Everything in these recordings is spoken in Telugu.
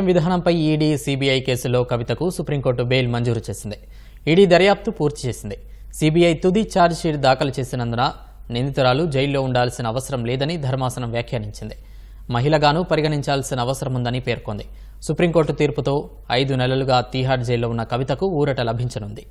విధానంపై ఈడీ సిబిఐ కేసులో కవితకు సుప్రీంకోర్టు బెయిల్ మంజూరు చేసింది. ఈడీ దర్యాప్తు పూర్తి చేసింది. సిబిఐ తుది ఛార్జ్షీట్ దాఖలు చేసినందున నిందితురాలు జైల్లో ఉండాల్సిన అవసరం లేదని ధర్మాసనం వ్యాఖ్యానించింది. మహిళగాను పరిగణించాల్సిన అవసరం ఉందని పేర్కొంది. సుప్రీంకోర్టు తీర్పుతో ఐదు నెలలుగా తీహార్ జైల్లో ఉన్న కవితకు ఊరట లభించనుంది.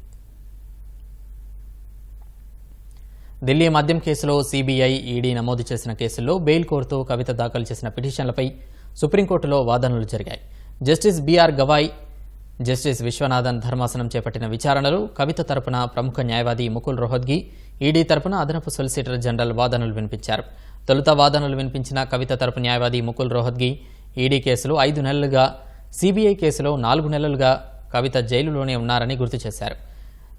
ఢిల్లీ మద్యం కేసులో సిబిఐ ఈడీ నమోదు చేసిన కేసుల్లో బెయిల్ కోరుతూ కవిత దాఖలు చేసిన పిటిషన్లపై సుప్రీంకోర్టులో వాదనలు జరిగాయి. Justice BR Gavai justice Viswanathan ధర్మాసనం చేపట్టిన విచారణలు కవిత తరపున ప్రముఖ న్యాయవాది ముకుల్ రోహద్గి ఈడీ తరపున అదనపు సొలిసిటర్ జనరల్ వాదనలు వినిపించారు. తొలుత వాదనలు వినిపించిన కవిత తరపు న్యాయవాది ముకుల్ రోహద్గి ఈడీ కేసులో ఐదు నెలలుగా సీబీఐ కేసులో నాలుగు నెలలుగా కవిత జైలులోనే ఉన్నారని గుర్తు చేశారు.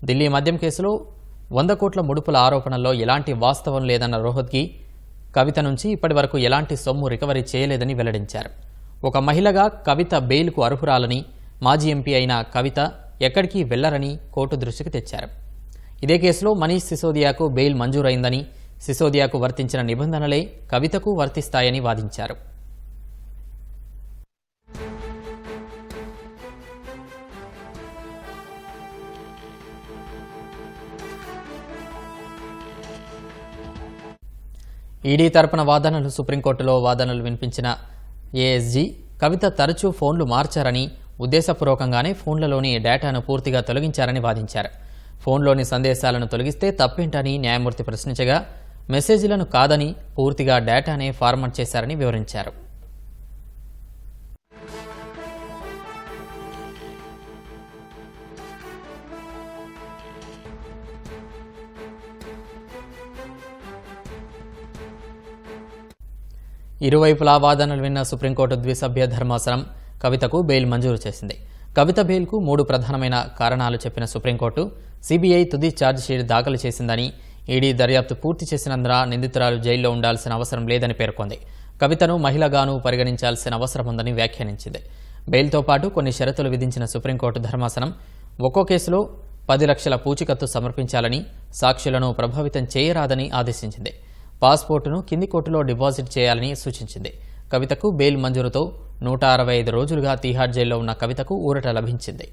ఢిల్లీ మద్యం కేసులో వంద కోట్ల ముడుపుల ఆరోపణల్లో ఎలాంటి వాస్తవం లేదన్న రోహద్గి కవిత నుంచి ఇప్పటివరకు ఎలాంటి సొమ్ము రికవరీ చేయలేదని వెల్లడించారు. ఒక మహిళగా కవిత బెయిల్కు అర్హురాలని మాజీ ఎంపీ అయిన కవిత ఎక్కడికి వెళ్ళరని కోర్టు దృష్టికి తెచ్చారు. ఇదే కేసులో మనీష్ సిసోదియాకు బెయిల్ మంజూరైందని సిసోదియాకు వర్తించిన నిబంధనలే కవితకు వర్తిస్తాయని వాదించారు. ఈడీ తరపున వాదనలు సుప్రీంకోర్టులో వాదనలు వినిపించిన ఏఎస్జీ కవిత తరచూ ఫోన్లు మార్చారని ఉద్దేశపూర్వకంగానే ఫోన్లలోని డేటాను పూర్తిగా తొలగించారని వాదించారు. ఫోన్లోని సందేశాలను తొలగిస్తే తప్పేంటని న్యాయమూర్తి ప్రశ్నించగా మెసేజ్లను కాదని పూర్తిగా డేటానే ఫార్మాట్ చేశారని వివరించారు. ఇరువైపులా వాదనలు విన్న సుప్రీంకోర్టు ద్విసభ్య ధర్మాసనం కవితకు బెయిల్ మంజూరు చేసింది. కవిత బెయిల్కు మూడు ప్రధానమైన కారణాలు చెప్పిన సుప్రీంకోర్టు సిబిఐ తుది ఛార్జ్షీట్ దాఖలు చేసిందని ఈడీ దర్యాప్తు పూర్తి చేసినందున నిందితురాలు జైల్లో ఉండాల్సిన అవసరం లేదని పేర్కొంది. కవితను మహిళగాను పరిగణించాల్సిన అవసరం ఉందని వ్యాఖ్యానించింది. బెయిల్తో పాటు కొన్ని షరతులు విధించిన సుప్రీంకోర్టు ధర్మాసనం ఒక్కో కేసులో పది లక్షల పూచికత్తు సమర్పించాలని సాక్షులను ప్రభావితం చేయరాదని ఆదేశించింది. పాస్పోర్టును కింది కోర్టులో డిపాజిట్ చేయాలని సూచించింది. కవితకు బెయిల్ మంజూరుతో నూట అరవై ఐదు రోజులుగా తీహార్ జైల్లో ఉన్న కవితకు ఊరట లభించింది.